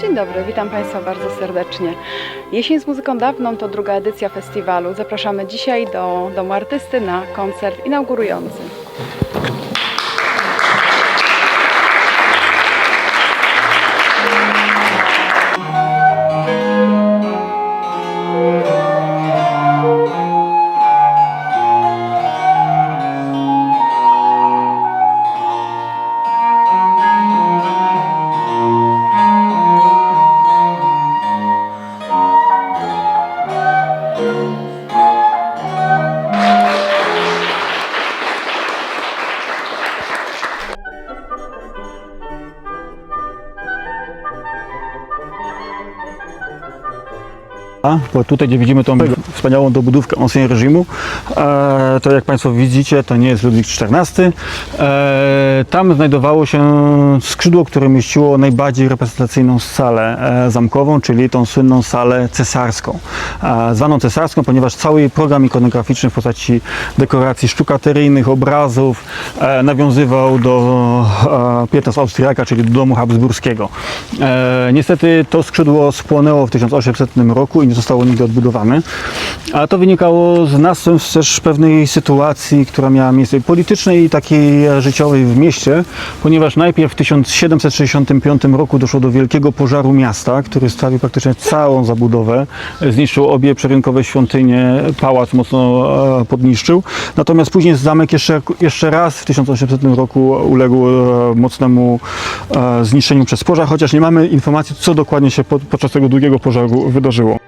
Dzień dobry, witam Państwa bardzo serdecznie. Jesień z muzyką dawną to druga edycja festiwalu. Zapraszamy dzisiaj do Domu Artysty na koncert inaugurujący. A, Bo tutaj, gdzie widzimy tą wspaniałą dobudówkę Ancien Regimu, e, to jak Państwo widzicie, to nie jest Ludwik XIV. E, tam znajdowało się skrzydło, które mieściło najbardziej reprezentacyjną salę e, zamkową, czyli tą słynną salę cesarską. Zwaną cesarską, ponieważ cały jej program ikonograficzny w postaci dekoracji sztukateryjnych, obrazów nawiązywał do e, pietras Austriaka, czyli do domu habsburskiego. Niestety to skrzydło spłonęło w 1800 roku i nie zostało nigdy odbudowane. A to wynikało z następstw też pewnej sytuacji, która miała miejsce politycznej i takiej życiowej w mieście, ponieważ najpierw w 1765 roku doszło do wielkiego pożaru miasta, który sprawił praktycznie całą zabudowę, zniszczył obie przerynkowe świątynie, pałac mocno e, podniszczył. Natomiast później zamek jeszcze, jeszcze raz w 1800 roku uległ e, mocnemu e, zniszczeniu przez pożar, chociaż nie mamy informacji, co dokładnie się po, podczas tego długiego pożaru wydarzyło.